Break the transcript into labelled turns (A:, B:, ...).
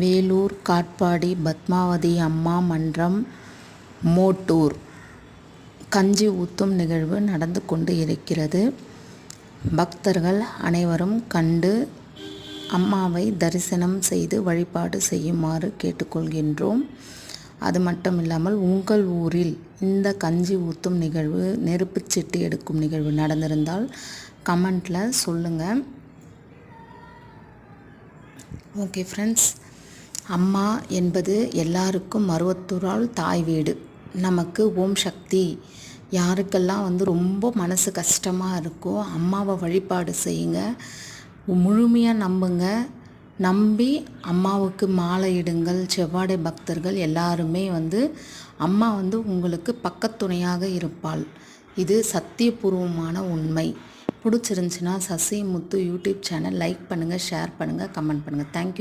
A: வேலூர் காட்பாடி பத்மாவதி அம்மா மன்றம் மோட்டூர். கஞ்சி ஊற்றும் நிகழ்வு நடந்து கொண்டு இருக்கிறது. பக்தர்கள் அனைவரும் கண்டு அம்மாவை தரிசனம் செய்து வழிபாடு செய்யுமாறு கேட்டுக்கொள்கின்றோம். அது மட்டும் இல்லாமல் உங்கள் ஊரில் இந்த கஞ்சி ஊற்றும் நிகழ்வு நெருப்புச் சீட்டு எடுக்கும் நிகழ்வு நடந்திருந்தால் கமெண்ட்டில் சொல்லுங்கள் ஓகே ஃப்ரெண்ட்ஸ் அம்மா என்பது எல்லாருக்கும் மருவத்தூரால் தாய் வீடு. நமக்கு ஓம் சக்தி. யாருக்கெல்லாம் வந்து ரொம்ப மனசு கஷ்டமாக இருக்கோ அம்மாவை வழிபாடு செய்யுங்க. முழுமையாக நம்புங்க. நம்பி அம்மாவுக்கு மாலை இடுங்கள். செவ்வாடை பக்தர்கள் எல்லாருமே வந்து அம்மா வந்து உங்களுக்கு பக்கத்துணையாக இருப்பாள். இது சத்தியபூர்வமான உண்மை. பிடிச்சிருந்துச்சின்னா Sasi Muthu YouTube channel like பண்ணுங்கள் ஷேர் பண்ணுங்கள் கமெண்ட் பண்ணுங்கள் தேங்க்யூ